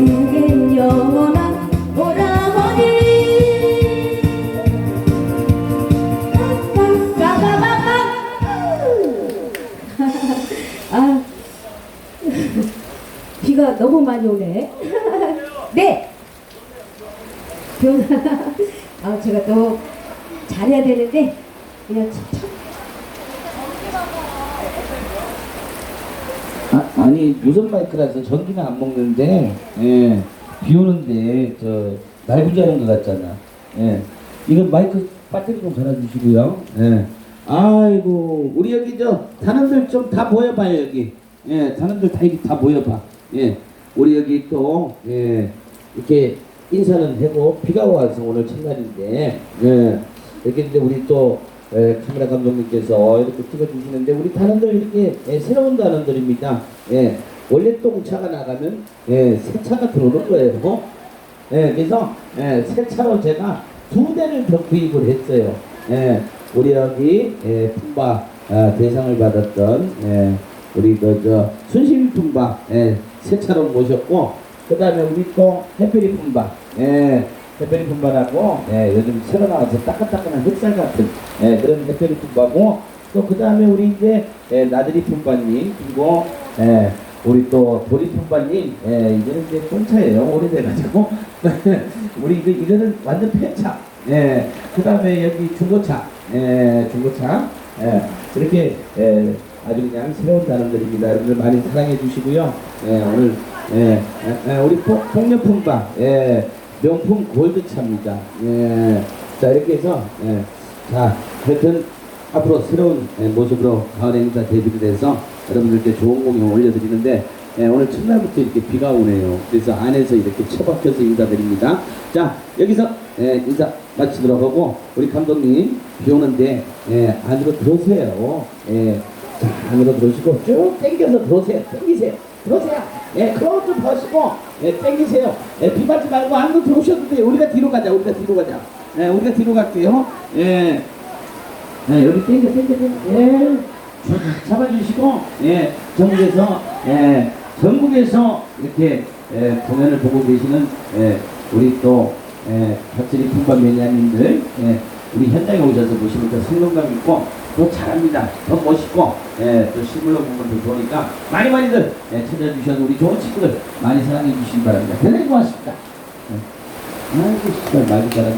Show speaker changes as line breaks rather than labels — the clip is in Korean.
내겐 영원한 오라버니 아. 너무 많이 오네. 네. 병- 아 제가 또 잘해야 되는데 그냥 참
아, 아니 무선 마이크라서 전기는 안 먹는데 예, 비 오는데 저 날부자는 것 같잖아. 예, 이건 마이크 배터리 좀 갈아주시고요. 예. 아이고 우리 여기 저 단원들 좀 다 모여봐요 여기. 예, 단원들 다 여기 다 모여봐. 예, 우리 여기 또 예, 이렇게 인사는 하고 비가 와서 오늘 첫날인데 예, 이렇게 이제 우리 또 예, 카메라 감독님께서 이렇게 찍어주시는데 우리 단원들 이렇게 예, 새로운 단원들입니다. 예, 원래 똥차가 나가면 예, 새 차가 들어오는 거예요. 예, 그래서 예, 새 차로 제가 두 대를 더 구입을 했어요. 예, 우리 여기 예, 품바 아, 대상을 받았던 예, 우리 그저 순실 품바 예, 새 차로 모셨고 그 다음에 우리 또 해피리 품바 예, 해피리 품바라고 예, 요즘 새로 나와서 따끈따끈한 흑살 같은 예, 그런 해피리 품바고 또 그 다음에 우리 이제 예, 나들이 품바님 그리고 예, 우리 또 도리 품바님 예, 이제는 이제 똥차예요. 오래돼가지고. 우리 그 이거는 완전 폐차. 예, 그 다음에 여기 중고차. 예, 중고차. 예, 이렇게 예, 아주 그냥 새로운 단원들입니다. 여러분들 많이 사랑해 주시고요. 예, 오늘 예, 예, 예, 우리 폭, 폭력품바 예, 명품 골드차입니다. 예, 자 이렇게 해서 예, 자 하여튼 앞으로 새로운 예, 모습으로 가을 행사 데뷔를 해서 여러분들께 좋은 공연 올려드리는데 예, 오늘 첫날부터 이렇게 비가 오네요. 그래서 안에서 이렇게 처박혀서 인사드립니다. 자 여기서 예, 인사 마치도록 하고 우리 감독님 비 오는데 예, 안으로 들어오세요. 예, 자 안으로 들어오시고 쭉 당겨서 들어오세요. 당기세요. 들어오세요. 예, 크로우 좀 버시고 예, 당기세요. 예, 비 맞지 말고 들어오셔도 돼요. 우리가 뒤로 가자. 우리가 뒤로 가자. 예, 우리가 뒤로 갈게요. 예. 네, 여기 땡겨, 땡겨, 땡겨. 예. 자, 잡아주시고, 예, 전국에서, 예, 전국에서 이렇게, 예, 공연을 보고 계시는, 예, 우리 또, 예, 갑질이 풍반 매니아님들, 예, 우리 현장에 오셔서 보시면 더 생동감 있고, 더 잘합니다. 더 멋있고, 예, 또 실물로 보면 더 좋으니까, 많이 많이들, 예, 찾아주셔서 우리 좋은 친구들 많이 사랑해 주시기 바랍니다. 대단히 고맙습니다. 예. 아이고, 진짜 많이 잘한다.